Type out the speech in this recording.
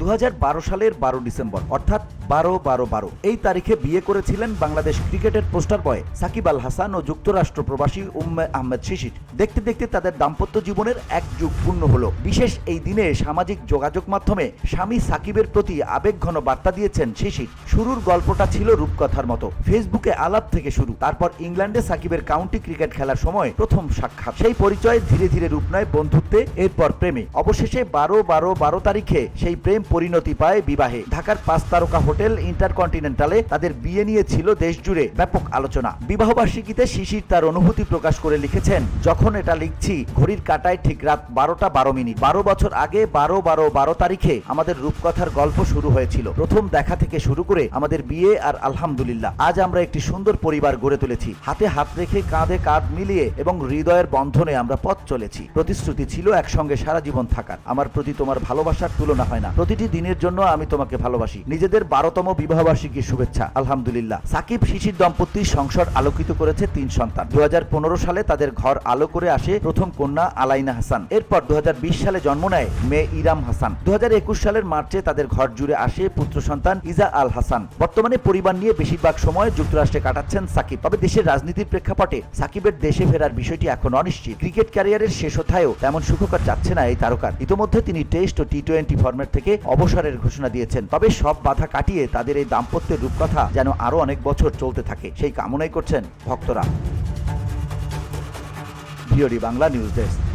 দু হাজার বারো সালের বারো ডিসেম্বর, অর্থাৎ বারো বারো বারো। এই তারিখে বিয়ে করেছিলেন বাংলাদেশ ক্রিকেটের পোস্টার বয় সাকিব আল হাসান ও যুক্তরাষ্ট্র প্রবাসী উম্মে আহমেদ শিশির। দেখতে দেখতে তাদের দাম্পত্য জীবনের এক যুগ পূর্ণ হলো। বিশেষ এই দিনে সামাজিক যোগাযোগ মাধ্যমে স্বামী সাকিবের প্রতি আবেগঘন বার্তা দিয়েছেন শিশির। শুরুর গল্পটা ছিল রূপকথার মতো। ফেসবুকে আলাপ থেকে শুরু, তারপর ইংল্যান্ডে সাকিবের কাউন্টি ক্রিকেট খেলার সময় প্রথম সাক্ষাৎ। সেই পরিচয় ধীরে ধীরে রূপ নেয় বন্ধুত্বে, এরপর প্রেমে। অবশেষে বারো বারো বারো তারিখে সেই প্রেম পরিণতি পায় বিবাহে। ঢাকার পাঁচ তারকা হোটেল ইন্টারকন্টিনেন্টালে তাদের বিয়ে নিয়ে ছিল দেশ জুড়ে ব্যাপক আলোচনা। বিবাহবার্ষিকীতে শিশির তার অনুভূতি প্রকাশ করে লিখেছেন, যখন এটা লিখছি, ঘড়ির কাটায় ঠিক রাত বারোটা বারো মিনিট। বারো বছর আগে বারো বারো বারো তারিখে আমাদের রূপকথার গল্প শুরু হয়েছিল। প্রথম দেখা থেকে শুরু করে আমাদের বিয়ে আর আলহামদুলিল্লাহ। আজ আমরা একটি সুন্দর পরিবার গড়ে তুলেছি। হাতে হাত রেখে কাঁধে কাঁধ মিলিয়ে এবং হৃদয়ের বন্ধনে আমরা পথ চলেছি। প্রতিশ্রুতি ছিল একসঙ্গে সারা জীবন থাকার। আমার প্রতি তোমার ভালোবাসার তুলনা হয় না। প্রতিটি দিনের জন্য আমি তোমাকে ভালোবাসি। নিজেদের বারোতম বিবাহবার্ষিকীর শুভেচ্ছা। আলহামদুলিল্লাহ। সাকিব শিশির দম্পতির সংসার আলোকিত করেছে তিন সন্তান। দু হাজার পনেরো সালে তাদের ঘর আলো করে আসে প্রথম কন্যা আলাইনা হাসান। এরপর দু হাজার বিশ সালে জন্ম নেয় মেয়ে ইরাম হাসান। দু হাজার একুশ সালের মার্চে তাদের ঘর জুড়ে আসে পুত্র সন্তান ইজা আল হাসান। বর্তমানে পরিবার নিয়ে বেশিরভাগ সময় যুক্তরাষ্ট্রে কাটাচ্ছেন সাকিব। তবে দেশের রাজনীতির প্রেক্ষাপটে সাকিবের দেশে ফেরার বিষয়টি এখন অনিশ্চিত। ক্রিকেট ক্যারিয়ারের শেষ হথায়ও তেমন সুখকর যাচ্ছে না এই তারকার ইতোমধ্যে তিনি টেস্ট ও টি টোয়েন্টি ফরম্যাট থেকে অবসরের ঘোষণা দিয়েছেন। তবে সব বাধা কাটিয়ে তাদের এই দাম্পত্যের রূপকথা যেন আরও অনেক বছর চলতে থাকে, সেই কামনাই করছেন ভক্তরা। VOD Bangla news desk.